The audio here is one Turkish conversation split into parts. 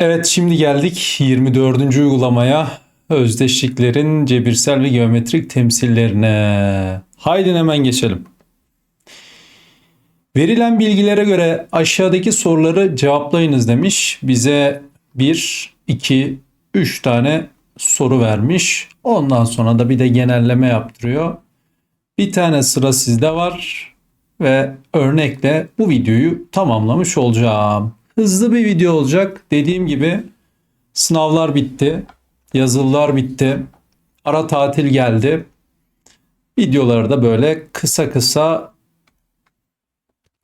Evet şimdi geldik 24. uygulamaya. Özdeşliklerin cebirsel ve geometrik temsillerine. Haydi hemen geçelim. Verilen bilgilere göre aşağıdaki soruları cevaplayınız demiş. Bize 1, 2, 3 tane soru vermiş. Ondan sonra da bir de genelleme yaptırıyor. Bir tane sıra sizde var ve örnekle bu videoyu tamamlamış olacağım. Hızlı bir video olacak. Dediğim gibi sınavlar bitti. Yazılılar bitti. Ara tatil geldi. Videoları da böyle kısa kısa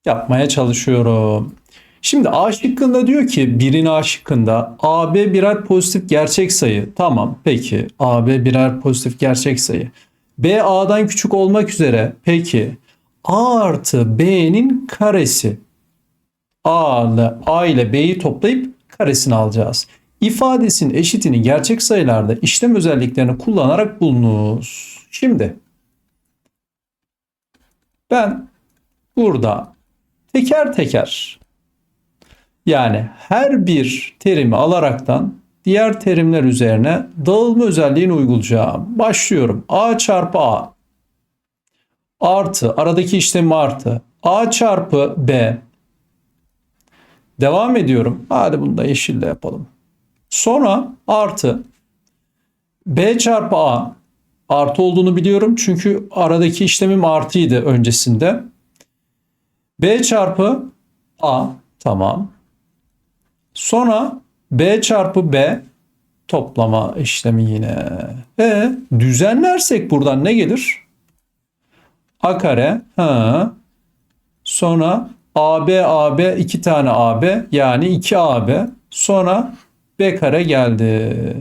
yapmaya çalışıyorum. Şimdi A şıkkında diyor ki birin A şıkkında AB birer pozitif gerçek sayı. Tamam peki AB birer pozitif gerçek sayı. B A'dan küçük olmak üzere peki A artı B'nin karesi. A ile, A ile B'yi toplayıp karesini alacağız. İfadesinin eşitini gerçek sayılarda işlem özelliklerini kullanarak bulunuz. Şimdi ben burada teker teker yani her bir terimi alaraktan diğer terimler üzerine dağılma özelliğini uygulayacağım. Başlıyorum. A çarpı A artı aradaki işlemi artı A çarpı B Devam ediyorum. Hadi bunu da yeşille yapalım. Sonra artı B çarpı A artı olduğunu biliyorum. Çünkü aradaki işlemim artıydı öncesinde. B çarpı A tamam. Sonra B çarpı B toplama işlemi yine. E düzenlersek buradan ne gelir? A kare. Ha. Sonra AB AB iki tane AB yani 2 AB sonra B kare geldi.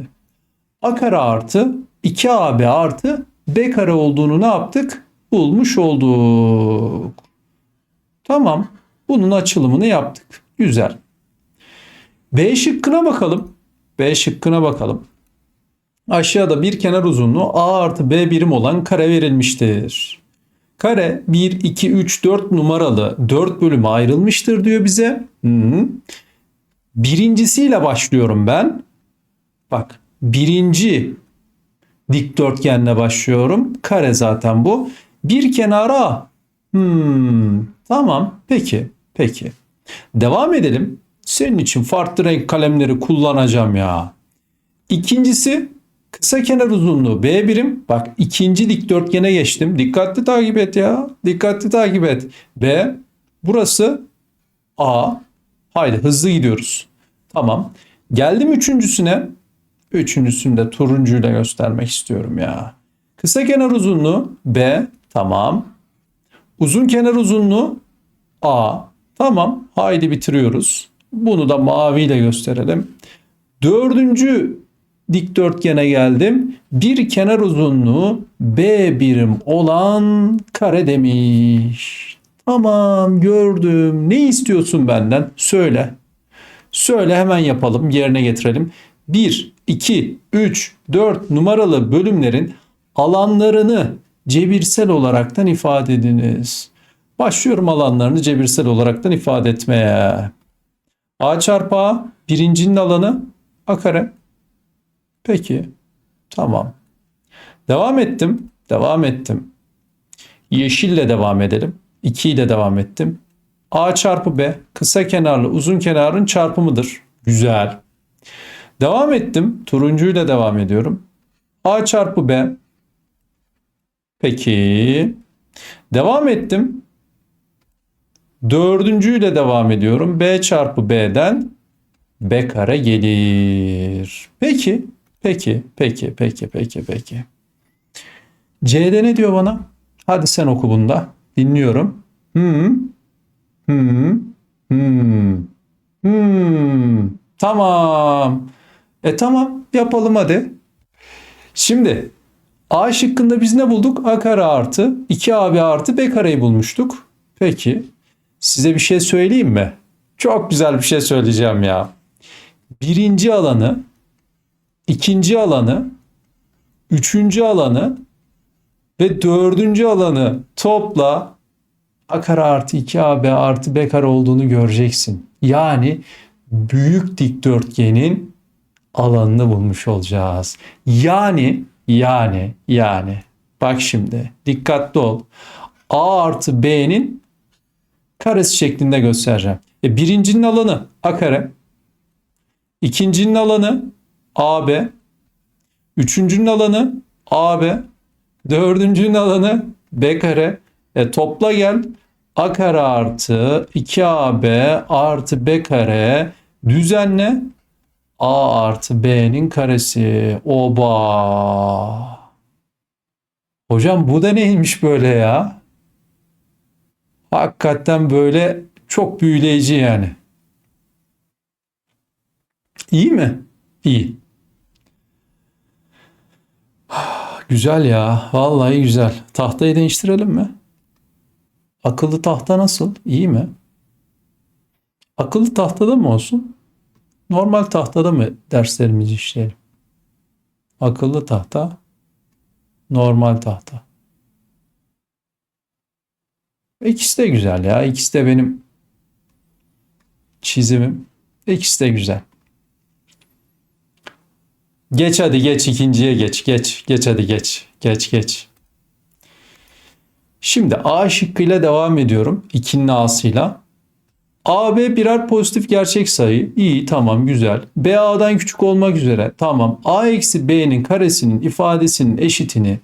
A kare artı 2 AB artı B kare olduğunu ne yaptık? Bulmuş olduk. Tamam. Bunun açılımını yaptık. Güzel. B şıkkına bakalım. B şıkkına bakalım. Aşağıda bir kenar uzunluğu A artı B birim olan kare verilmiştir. Kare 1, 2, 3, 4 numaralı 4 bölüme ayrılmıştır diyor bize. -hı. Birincisiyle başlıyorum ben. Bak birinci dikdörtgenle başlıyorum. Kare zaten bu. Bir kenara. Hmm, tamam peki peki. Devam edelim. Senin için farklı renk kalemleri kullanacağım ya. İkincisi Kısa kenar uzunluğu B birim. Bak ikinci dikdörtgene geçtim. Dikkatli takip et ya. Dikkatli takip et. B. Burası A. Haydi hızlı gidiyoruz. Tamam. Geldim üçüncüsüne. Üçüncüsünü de turuncuyla göstermek istiyorum ya. Kısa kenar uzunluğu B. Tamam. Uzun kenar uzunluğu A. Tamam. Haydi bitiriyoruz. Bunu da maviyle gösterelim. Dördüncü dikdörtgene geldim. Bir kenar uzunluğu B birim olan kare demiş. Tamam gördüm. Ne istiyorsun benden? Söyle. Söyle hemen yapalım. Yerine getirelim. 1, 2, 3, 4 numaralı bölümlerin alanlarını cebirsel olaraktan ifade ediniz. Başlıyorum alanlarını cebirsel olaraktan ifade etmeye. A çarpı A birincinin alanı A kare. Peki. Tamam. Devam ettim. Devam ettim. Yeşille devam edelim. 2 ile devam ettim. A çarpı B kısa kenarlı uzun kenarın çarpımıdır. Güzel. Devam ettim. Turuncuyla devam ediyorum. A çarpı B. Peki. Devam ettim. Dördüncüyle devam ediyorum. B çarpı B'den B kare gelir. Peki. Peki, peki, peki, peki, peki. C'de ne diyor bana? Hadi sen oku bunda. Dinliyorum. Hmm. Hmm. Hmm. Hmm. Tamam. E tamam yapalım hadi. Şimdi A şıkkında biz ne bulduk? A kare artı 2AB artı B kareyi bulmuştuk. Peki size bir şey söyleyeyim mi? Çok güzel bir şey söyleyeceğim ya. Birinci alanı ikinci alanı, üçüncü alanı ve dördüncü alanı topla a kare artı 2ab artı b kare olduğunu göreceksin. Yani büyük dikdörtgenin alanını bulmuş olacağız. Yani yani yani bak şimdi dikkatli ol. A artı B'nin karesi şeklinde göstereceğim. E, birincinin alanı A kare. İkincinin alanı AB. Üçüncünün alanı AB. Dördüncünün alanı B kare. E, topla gel. A kare artı 2AB artı B kare düzenle A artı B'nin karesi. Oba. Hocam bu da neymiş böyle ya? Hakikaten böyle çok büyüleyici yani. İyi mi? İyi. Güzel ya. Vallahi güzel. Tahtayı değiştirelim mi? Akıllı tahta nasıl? İyi mi? Akıllı tahtada mı olsun? Normal tahtada mı derslerimizi işleyelim? Akıllı tahta, normal tahta. İkisi de güzel ya. İkisi de benim çizimim. İkisi de güzel. Geç hadi geç ikinciye geç. Geç. Geç hadi geç. Geç geç. Şimdi A şıkkıyla devam ediyorum. 2'nin A'sıyla. AB birer pozitif gerçek sayı. İyi tamam güzel. B A'dan küçük olmak üzere. Tamam. A eksi B'nin karesinin ifadesinin eşitini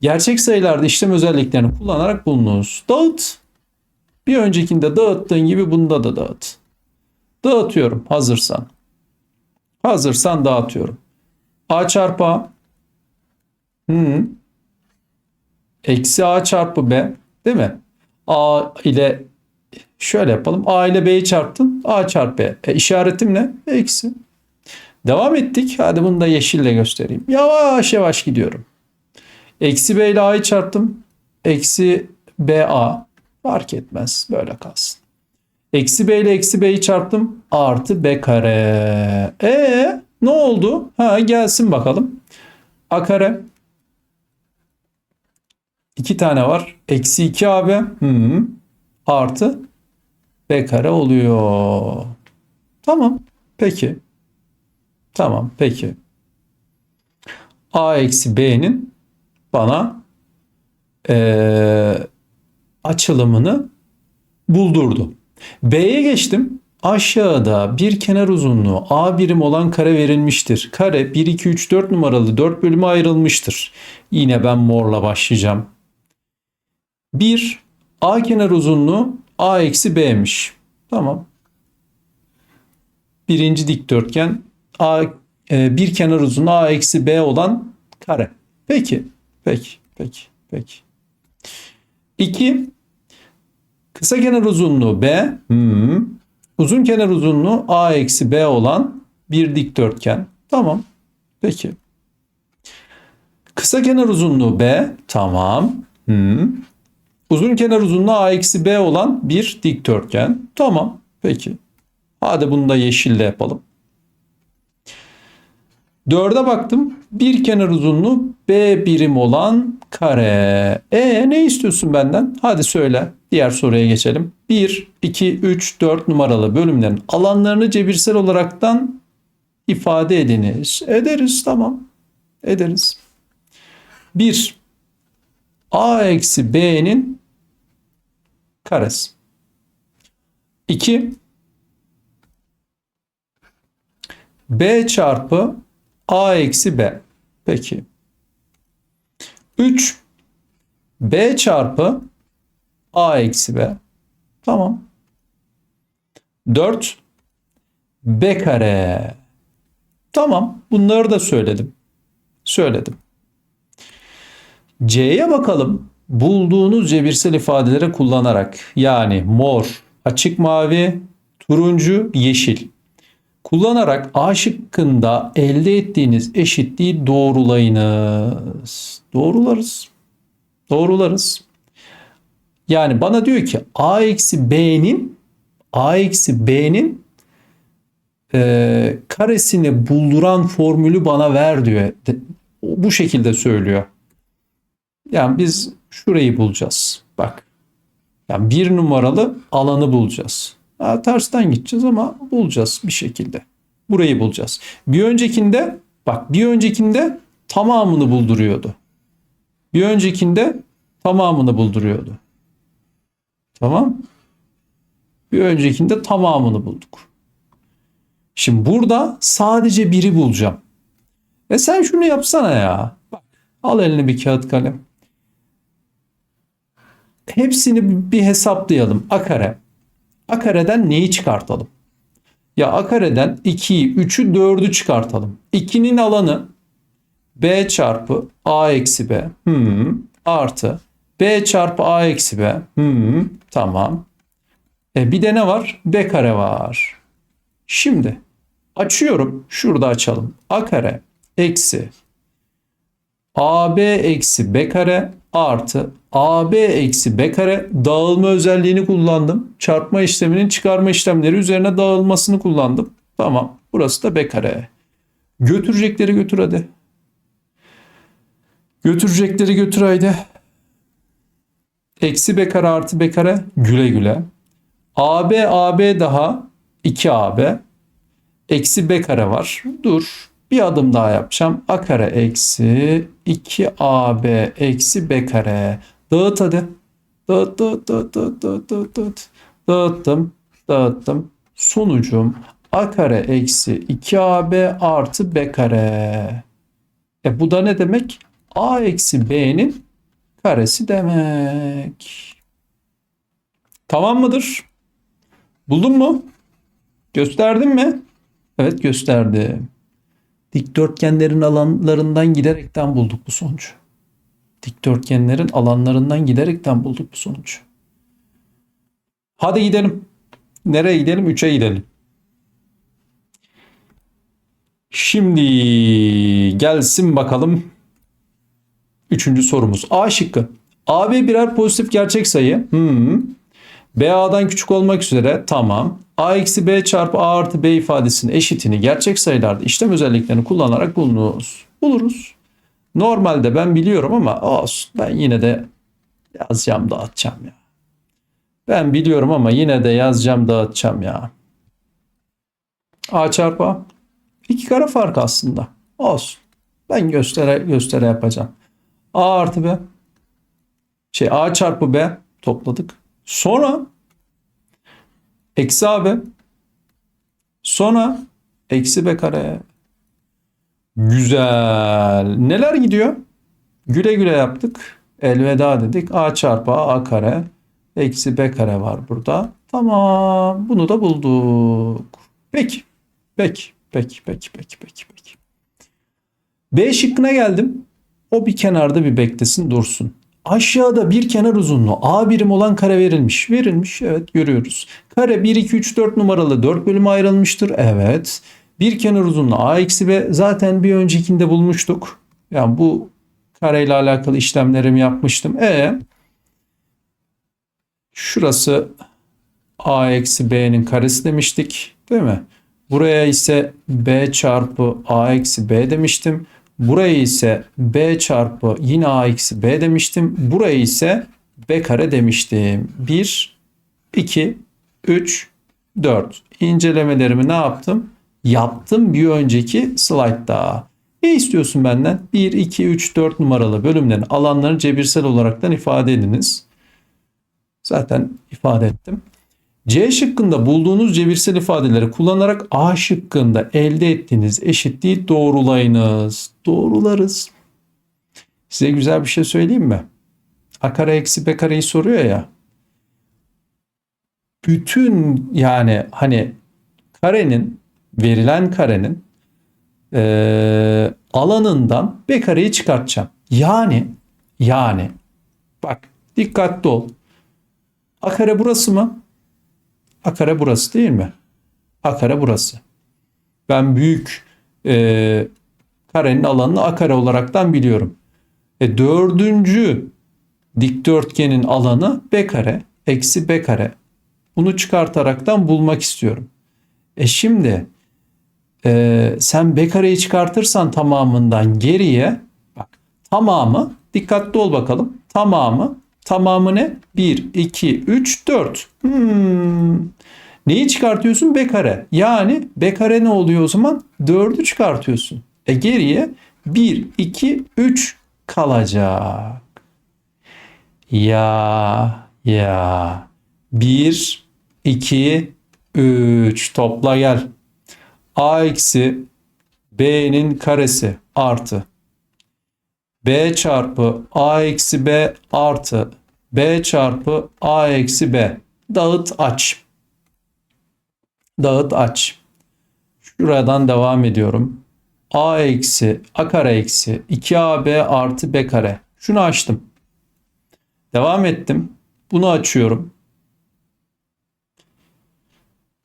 gerçek sayılarda işlem özelliklerini kullanarak bulunuz. Dağıt. Bir öncekinde dağıttığın gibi bunda da dağıt. Dağıtıyorum hazırsan. Hazırsan dağıtıyorum. A çarpı A. Hı. Eksi A çarpı B. Değil mi? A ile şöyle yapalım. A ile B'yi çarptın. A çarpı B. E, işaretim ne? Eksi. Devam ettik. Hadi bunu da yeşille göstereyim. Yavaş yavaş gidiyorum. Eksi B ile A'yı çarptım. Eksi BA. Fark etmez. Böyle kalsın. Eksi B ile eksi B'yi çarptım. Artı B kare. E ne oldu? Ha gelsin bakalım. A kare. İki tane var. Eksi 2 AB. Hı. Artı B kare oluyor. Tamam. Peki. Tamam. Peki. A eksi B'nin bana ee, açılımını buldurdu. B'ye geçtim. Aşağıda bir kenar uzunluğu A birim olan kare verilmiştir. Kare 1, 2, 3, 4 numaralı 4 bölüme ayrılmıştır. Yine ben morla başlayacağım. 1. A kenar uzunluğu A eksi B'miş. Tamam. Birinci dikdörtgen A e, bir kenar uzunluğu A eksi B olan kare. Peki. Peki. Peki. Peki. 2. Kısa kenar uzunluğu B. Hmm. Uzun kenar uzunluğu A eksi B olan bir dikdörtgen. Tamam. Peki. Kısa kenar uzunluğu B. Tamam. Hmm. Uzun kenar uzunluğu A eksi B olan bir dikdörtgen. Tamam. Peki. Hadi bunu da yeşille yapalım. Dörde baktım. Bir kenar uzunluğu B birim olan kare. E ne istiyorsun benden? Hadi söyle. Diğer soruya geçelim. 1, 2, 3, 4 numaralı bölümlerin alanlarını cebirsel olaraktan ifade ediniz. Ederiz tamam. Ederiz. 1. A eksi B'nin karesi. 2. B çarpı A eksi B. Peki. 3. B çarpı A eksi B. Tamam. 4. B kare. Tamam. Bunları da söyledim. Söyledim. C'ye bakalım. Bulduğunuz cebirsel ifadeleri kullanarak yani mor, açık mavi, turuncu, yeşil kullanarak A şıkkında elde ettiğiniz eşitliği doğrulayınız. Doğrularız. Doğrularız. Yani bana diyor ki A eksi B'nin A eksi B'nin e, karesini bulduran formülü bana ver diyor. Bu şekilde söylüyor. Yani biz şurayı bulacağız. Bak. Yani bir numaralı alanı bulacağız. Ha, tersten gideceğiz ama bulacağız bir şekilde. Burayı bulacağız. Bir öncekinde bak bir öncekinde tamamını bulduruyordu. Bir öncekinde tamamını bulduruyordu. Tamam. Bir öncekinde tamamını bulduk. Şimdi burada sadece biri bulacağım. E sen şunu yapsana ya. Bak, al eline bir kağıt kalem. Hepsini bir hesaplayalım. A kare. A kareden neyi çıkartalım? Ya A kareden 2'yi, 3'ü, 4'ü çıkartalım. 2'nin alanı B çarpı A eksi B. Hmm, artı B çarpı A eksi B. Hmm, tamam. E bir de ne var? B kare var. Şimdi açıyorum. Şurada açalım. A kare eksi AB eksi B kare artı AB eksi B kare dağılma özelliğini kullandım. Çarpma işleminin çıkarma işlemleri üzerine dağılmasını kullandım. Tamam. Burası da B kare. Götürecekleri götür hadi. Götürecekleri götür haydi. Eksi B artı B güle güle. AB AB daha 2AB. Eksi B kare var. Dur. Bir adım daha yapacağım. A kare eksi 2AB eksi B kare. Dağıt hadi. Dağıt dağıt dağıt dağıt dağıt dağıt dağıt. Dağıttım. Dağıttım. Sonucum A kare eksi 2AB artı B kare. E bu da ne demek? A eksi B'nin karesi demek. Tamam mıdır? Buldun mu? Gösterdin mi? Evet gösterdim. Dikdörtgenlerin alanlarından giderekten bulduk bu sonucu. Dikdörtgenlerin alanlarından giderekten bulduk bu sonucu. Hadi gidelim. Nereye gidelim? 3'e gidelim. Şimdi gelsin bakalım. Üçüncü sorumuz. A şıkkı. AB birer pozitif gerçek sayı. Hmm. B A'dan küçük olmak üzere tamam. A eksi B çarpı A artı B ifadesinin eşitini gerçek sayılarda işlem özelliklerini kullanarak bulunuz. Buluruz. Normalde ben biliyorum ama olsun. Ben yine de yazacağım dağıtacağım ya. Ben biliyorum ama yine de yazacağım dağıtacağım ya. A çarpı A. İki kare fark aslında. Olsun. Ben göstere göstere yapacağım. A artı B. Şey A çarpı B topladık. Sonra eksi AB. Sonra eksi B kare. Güzel. Neler gidiyor? Güle güle yaptık. Elveda dedik. A çarpı A, A kare. Eksi B kare var burada. Tamam. Bunu da bulduk. Peki. Peki. Peki. Peki. Peki. Peki. Peki. B şıkkına geldim. O bir kenarda bir beklesin dursun. Aşağıda bir kenar uzunluğu A birim olan kare verilmiş. Verilmiş evet görüyoruz. Kare 1, 2, 3, 4 numaralı 4 bölüme ayrılmıştır. Evet. Bir kenar uzunluğu A eksi B zaten bir öncekinde bulmuştuk. Yani bu kareyle alakalı işlemlerimi yapmıştım. E şurası A eksi B'nin karesi demiştik. Değil mi? Buraya ise B çarpı A eksi B demiştim. Buraya ise B çarpı yine A eksi B demiştim. Buraya ise B kare demiştim. 1, 2, 3, 4. İncelemelerimi ne yaptım? Yaptım bir önceki slaytta. Ne istiyorsun benden? 1, 2, 3, 4 numaralı bölümlerin alanlarını cebirsel olaraktan ifade ediniz. Zaten ifade ettim. C şıkkında bulduğunuz cebirsel ifadeleri kullanarak A şıkkında elde ettiğiniz eşitliği doğrulayınız. Doğrularız. Size güzel bir şey söyleyeyim mi? A kare eksi B kareyi soruyor ya. Bütün yani hani karenin verilen karenin e, alanından B kareyi çıkartacağım. Yani yani bak dikkatli ol. A kare burası mı? A kare burası değil mi? A kare burası. Ben büyük e, karenin alanını A kare olaraktan biliyorum. E, dördüncü dikdörtgenin alanı B kare eksi B kare. Bunu çıkartaraktan bulmak istiyorum. E şimdi e, sen B kareyi çıkartırsan tamamından geriye bak tamamı dikkatli ol bakalım. Tamamı Tamamı ne? 1, 2, 3, 4. Hmm. Neyi çıkartıyorsun? B kare. Yani B kare ne oluyor o zaman? 4'ü çıkartıyorsun. E geriye 1, 2, 3 kalacak. Ya ya 1, 2, 3 topla gel. A eksi B'nin karesi artı B çarpı A eksi B artı B çarpı A eksi B. Dağıt aç. Dağıt aç. Şuradan devam ediyorum. A eksi A kare eksi 2AB artı B kare. Şunu açtım. Devam ettim. Bunu açıyorum.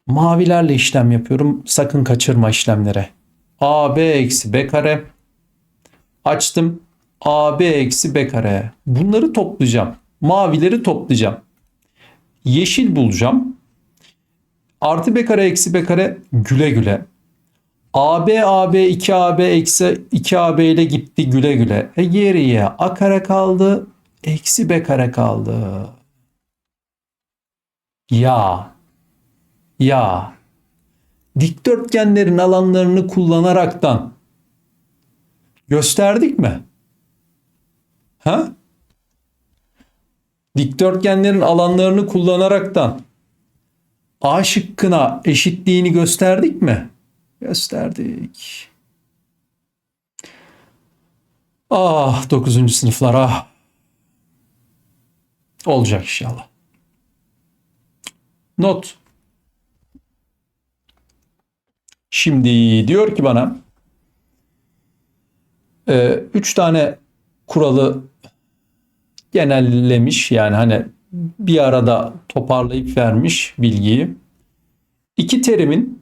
Mavilerle işlem yapıyorum. Sakın kaçırma işlemlere. AB eksi B kare. Açtım. AB eksi B kare. Bunları toplayacağım. Mavileri toplayacağım. Yeşil bulacağım. Artı B kare eksi B kare güle güle. AB AB 2AB eksi 2AB ile gitti güle güle. E geriye A kare kaldı. Eksi B kare kaldı. Ya. Ya. Dikdörtgenlerin alanlarını kullanaraktan gösterdik mi? Ha? Dikdörtgenlerin alanlarını kullanaraktan A şıkkına eşitliğini gösterdik mi? Gösterdik. Ah 9. sınıflar ah. Olacak inşallah. Not. Şimdi diyor ki bana e, üç tane kuralı genellemiş yani hani bir arada toparlayıp vermiş bilgiyi. İki terimin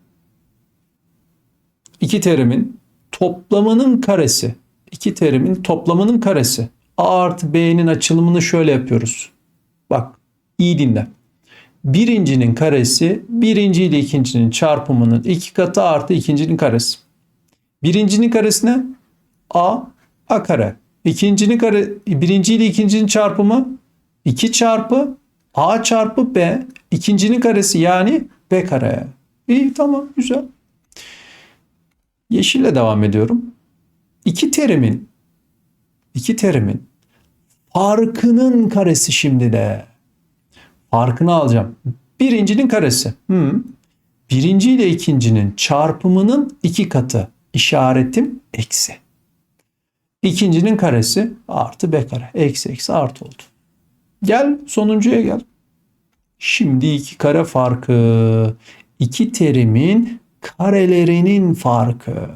iki terimin toplamının karesi iki terimin toplamının karesi A artı B'nin açılımını şöyle yapıyoruz. Bak iyi dinle. Birincinin karesi birinci ile ikincinin çarpımının iki katı artı ikincinin karesi. Birincinin karesi ne? A, A kare. İkincinin kare, birinci ile ikincinin çarpımı 2 çarpı A çarpı B. ikincinin karesi yani B kare. İyi tamam güzel. Yeşille devam ediyorum. İki terimin iki terimin farkının karesi şimdi de. Farkını alacağım. Birincinin karesi. Hmm. Birinci ile ikincinin çarpımının iki katı. İşaretim eksi. İkincinin karesi artı b kare. Eksi eksi artı oldu. Gel sonuncuya gel. Şimdi iki kare farkı. İki terimin karelerinin farkı.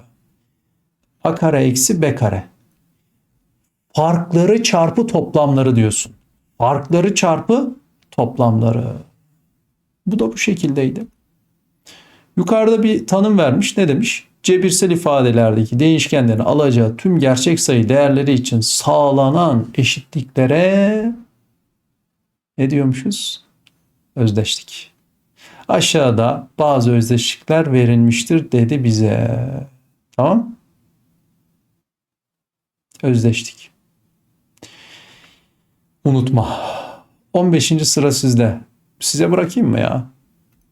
A kare eksi B kare. Farkları çarpı toplamları diyorsun. Farkları çarpı toplamları. Bu da bu şekildeydi. Yukarıda bir tanım vermiş. Ne demiş? Cebirsel ifadelerdeki değişkenlerin alacağı tüm gerçek sayı değerleri için sağlanan eşitliklere ne diyormuşuz? Özdeşlik. Aşağıda bazı özdeşlikler verilmiştir dedi bize. Tamam? Özdeştik. Unutma. 15. sıra sizde. Size bırakayım mı ya?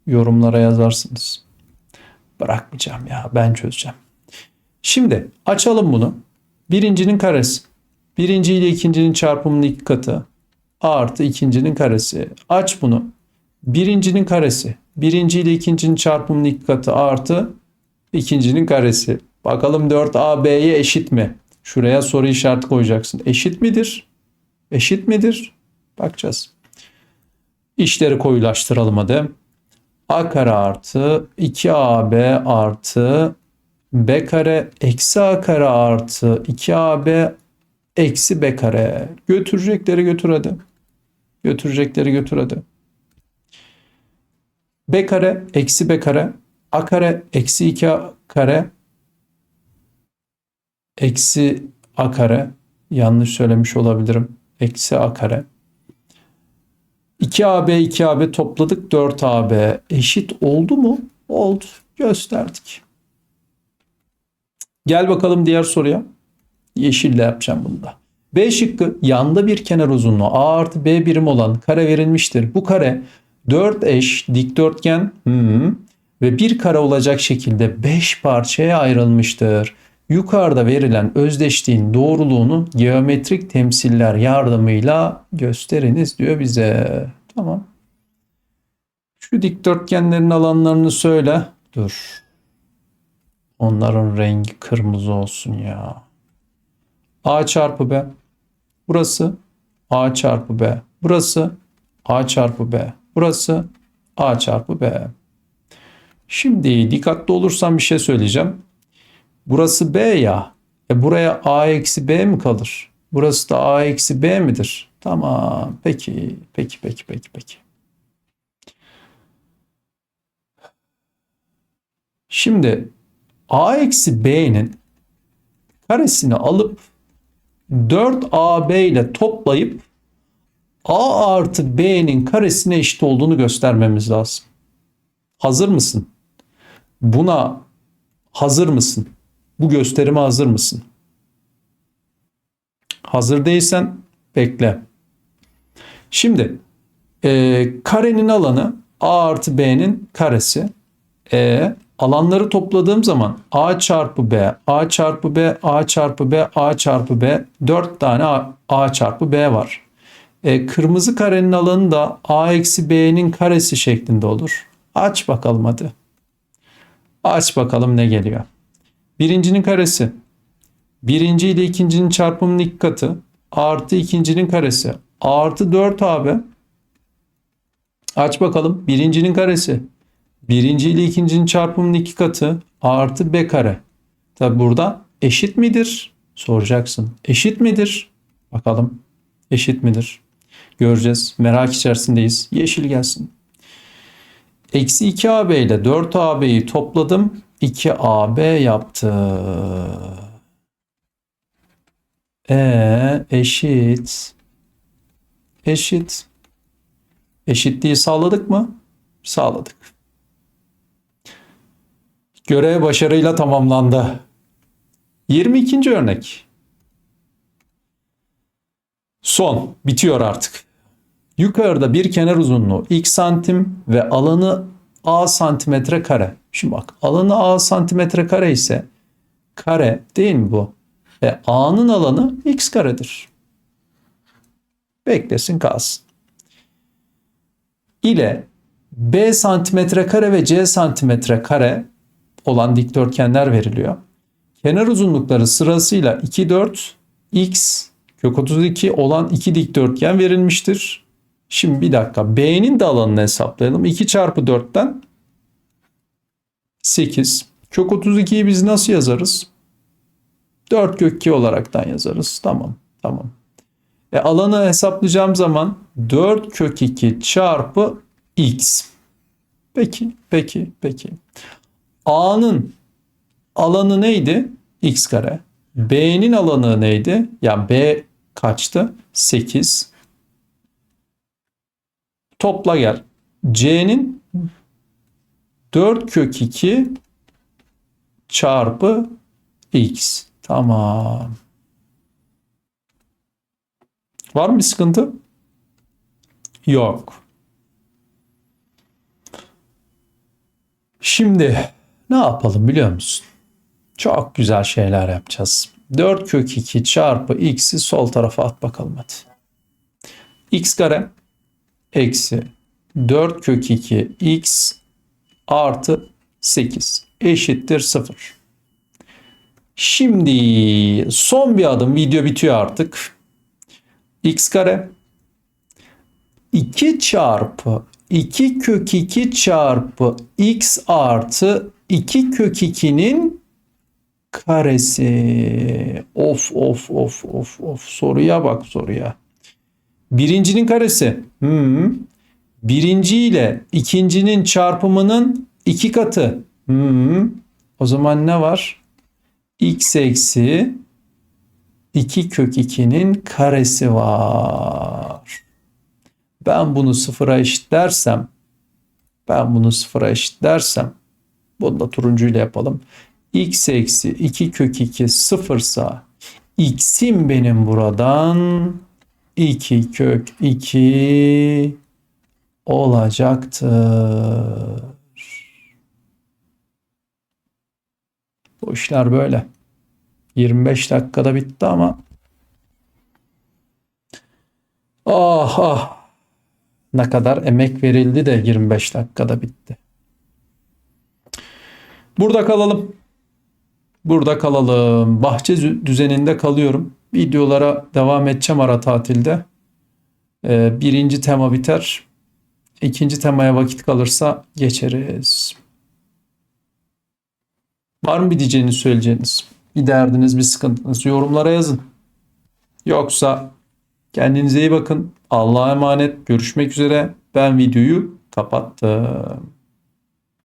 Yorumlara yazarsınız. Bırakmayacağım ya. Ben çözeceğim. Şimdi açalım bunu. Birincinin karesi. Birinci ile ikincinin çarpımının iki katı. Artı ikincinin karesi. Aç bunu. Birincinin karesi. Birinci ile ikincinin çarpımının iki katı artı ikincinin karesi. Bakalım 4AB'ye eşit mi? Şuraya soru işareti koyacaksın. Eşit midir? Eşit midir? Bakacağız. İşleri koyulaştıralım hadi. A kare artı 2AB artı B kare eksi A kare artı 2AB eksi B kare. Götürecekleri götür hadi. Götürecekleri götür hadi. B kare eksi B kare A kare eksi 2 A kare eksi A kare yanlış söylemiş olabilirim. Eksi A kare 2AB 2AB topladık 4AB eşit oldu mu? Oldu. Gösterdik. Gel bakalım diğer soruya. Yeşille yapacağım bunu da. B şıkkı yanda bir kenar uzunluğu A artı B birim olan kare verilmiştir. Bu kare 4 eş dikdörtgen hı, ve bir kare olacak şekilde 5 parçaya ayrılmıştır. Yukarıda verilen özdeşliğin doğruluğunu geometrik temsiller yardımıyla gösteriniz diyor bize. Tamam. Şu dikdörtgenlerin alanlarını söyle. Dur. Onların rengi kırmızı olsun ya. A çarpı B. Burası A çarpı B. Burası A çarpı B. Burası A çarpı B. Şimdi dikkatli olursam bir şey söyleyeceğim. Burası B ya. E buraya A eksi B mi kalır? Burası da A eksi B midir? Tamam. Peki. Peki. Peki. Peki. Peki. Şimdi A eksi B'nin karesini alıp 4AB ile toplayıp A artı B'nin karesine eşit olduğunu göstermemiz lazım. Hazır mısın? Buna hazır mısın? Bu gösterime hazır mısın? Hazır değilsen bekle. Şimdi e, karenin alanı A artı B'nin karesi. E, alanları topladığım zaman A çarpı B, A çarpı B, A çarpı B, A çarpı B 4 tane A, A çarpı B var. E, kırmızı karenin alanı da A eksi B'nin karesi şeklinde olur. Aç bakalım hadi. Aç bakalım ne geliyor. Birincinin karesi. Birinci ile ikincinin çarpımının ilk katı. Artı ikincinin karesi. Artı 4 abi. Aç bakalım. Birincinin karesi. Birinci ile ikincinin çarpımının iki katı. Artı b kare. Tabi burada eşit midir? Soracaksın. Eşit midir? Bakalım. Eşit midir? Göreceğiz. Merak içerisindeyiz. Yeşil gelsin. Eksi 2AB ile 4AB'yi topladım. 2AB yaptı. E eşit. Eşit. Eşitliği sağladık mı? Sağladık. Görev başarıyla tamamlandı. 22. örnek. Son. Bitiyor artık. Yukarıda bir kenar uzunluğu x santim ve alanı a santimetre kare. Şimdi bak alanı a santimetre kare ise kare değil mi bu? Ve a'nın alanı x karedir. Beklesin kalsın. İle b santimetre kare ve c santimetre kare olan dikdörtgenler veriliyor. Kenar uzunlukları sırasıyla 2, 4, x, kök 32 olan iki dikdörtgen verilmiştir. Şimdi bir dakika. B'nin de alanını hesaplayalım. 2 çarpı 4'ten 8. Kök 32'yi biz nasıl yazarız? 4 kök 2 olaraktan yazarız. Tamam. Tamam. E, alanı hesaplayacağım zaman 4 kök 2 çarpı x. Peki. Peki. Peki. A'nın alanı neydi? X kare. B'nin alanı neydi? Yani B kaçtı? 8. Topla gel. C'nin 4 kök 2 çarpı x. Tamam. Var mı bir sıkıntı? Yok. Şimdi ne yapalım biliyor musun? Çok güzel şeyler yapacağız. 4 kök 2 çarpı x'i sol tarafa at bakalım hadi. x kare eksi 4 kök 2 x artı 8 eşittir 0. Şimdi son bir adım video bitiyor artık. x kare 2 çarpı 2 kök 2 çarpı x artı 2 kök 2'nin karesi. Of of of of of soruya bak soruya. Birincinin karesi. Hmm. Birinci ile ikincinin çarpımının iki katı. Hmm. O zaman ne var? x eksi 2 kök 2'nin karesi var. Ben bunu sıfıra eşitlersem ben bunu sıfıra eşitlersem bunu da turuncuyla yapalım. x eksi 2 kök 2 sıfırsa x'im benim buradan 2 kök 2 olacaktır. Bu işler böyle. 25 dakikada bitti ama ah ah ne kadar emek verildi de 25 dakikada bitti. Burada kalalım. Burada kalalım. Bahçe düzeninde kalıyorum. Videolara devam edeceğim ara tatilde. Ee, birinci tema biter. İkinci temaya vakit kalırsa geçeriz. Var mı bir diyeceğiniz söyleyeceğiniz? Bir derdiniz, bir sıkıntınız yorumlara yazın. Yoksa kendinize iyi bakın. Allah'a emanet. Görüşmek üzere. Ben videoyu kapattım.